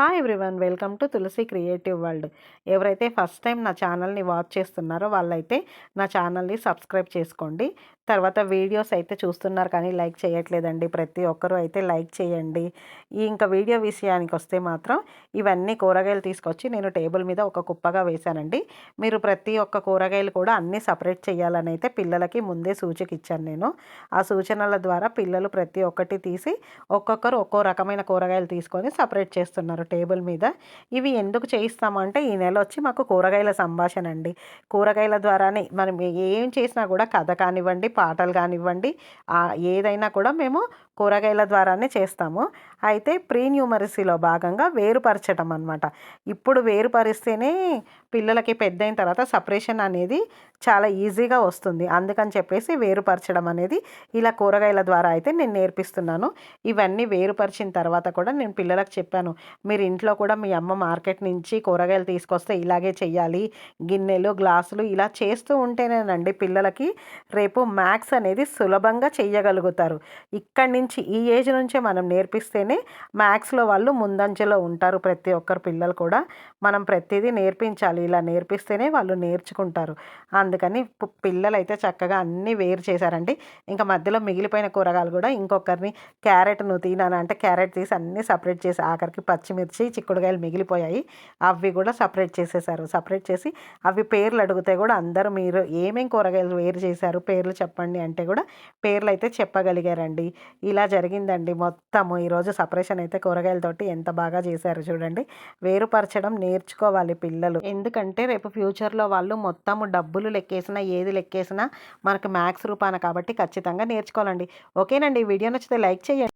Hi everyone welcome to Tulasi creative world. ఎవరైతే first time నా ఛానల్ని వాచ్ చేస్తున్నారో వాళ్ళైతే నా ఛానల్ని సబ్స్క్రైబ్ చేసుకోండి. తర్వాత వీడియోస్ అయితే చూస్తున్నారు కానీ లైక్ చేయట్లేదండి. ప్రతి ఒక్కరూ అయితే లైక్ చేయండి. ఈ ఇంకా వీడియో విషయానికి వస్తే మాత్రం ఇవన్నీ కూరగాయలు తీసుకొచ్చి నేను టేబుల్ మీద ఒక కుప్పగా వేశానండి. మీరు ప్రతి ఒక్క కూరగాయలు కూడా అన్నీ సపరేట్ చేయాలని అయితే పిల్లలకి ముందే సూచిక ఇచ్చాను నేను. ఆ సూచనల ద్వారా పిల్లలు ప్రతి ఒక్కటి తీసి ఒక్కొక్కరు ఒక్కో రకమైన కూరగాయలు తీసుకొని సపరేట్ చేస్తున్నారు. టేబుల్ మీద. ఇవి ఎందుకు చేయిస్తామంటే ఈ నెల వచ్చి మాకు కూరగాయల సంభాషణ అండి. కూరగాయల ద్వారానే మనం ఏం చేసినా కూడా కథ కానివ్వండి పాటలు కానివ్వండి ఏదైనా కూడా మేము కూరగాయల ద్వారానే చేస్తాము. అయితే ప్రీ న్యూమరసీలో భాగంగా వేరుపరచడం అనమాట ఇప్పుడు వేరుపరిస్తేనే పిల్లలకి పెద్ద అయిన తర్వాత సపరేషన్ అనేది చాలా ఈజీగా వస్తుంది. అందుకని చెప్పేసి వేరుపరచడం అనేది ఇలా కూరగాయల ద్వారా అయితే నేను నేర్పిస్తున్నాను. ఇవన్నీ వేరుపరిచిన తర్వాత కూడా నేను పిల్లలకు చెప్పాను. మీరు ఇంట్లో కూడా మీ అమ్మ మార్కెట్ నుంచి కూరగాయలు తీసుకొస్తే ఇలాగే చేయాలి గిన్నెలు గ్లాసులు ఇలా చేస్తూ ఉంటేనేనండి పిల్లలకి రేపు మ్యాథ్స్ అనేది సులభంగా చేయగలుగుతారు ఇక్కడి నుంచి ఈ ఏజ్ నుంచే మనం నేర్పిస్తేనే మ్యాథ్స్లో వాళ్ళు ముందంజలో ఉంటారు ప్రతి ఒక్కరు పిల్లలు కూడా. మనం ప్రతిదీ నేర్పించాలి. ఇలా నేర్పిస్తేనే వాళ్ళు నేర్చుకుంటారు. అందుకని పిల్లలు అయితే చక్కగా అన్నీ వేరు చేశారండి. ఇంకా మధ్యలో మిగిలిపోయిన కూరగాయలు కూడా ఇంకొకరిని క్యారెట్ నువ్వు తినాను అంటే క్యారెట్ తీసి అన్నీ సపరేట్ చేసి ఆఖరికి పచ్చిమిర్చి చిక్కుడుకాయలు మిగిలిపోయాయి. అవి కూడా సపరేట్ చేసేసారు. సపరేట్ చేసి అవి పేర్లు అడిగితే కూడా అందరూ మీరు ఏమేం కూరగాయలు వేరు చేశారు? పేర్లు చెప్పండి అంటే కూడా పేర్లు అయితే చెప్పగలిగారండి. ఇలా జరిగిందండి. మొత్తము ఈరోజు సపరేషన్ అయితే కూరగాయలతోటి ఎంత బాగా చేశారు చూడండి. వేరుపరచడం నేర్చుకోవాలి పిల్లలు. ఎందుకంటే రేపు ఫ్యూచర్లో వాళ్ళు మొత్తము డబ్బులు లెక్కేసినా ఏది లెక్కేసినా మనకు మ్యాథ్స్ రూపాన కాబట్టి ఖచ్చితంగా నేర్చుకోవాలండి. ఓకేనండి. వీడియో నచ్చితే లైక్ చేయండి.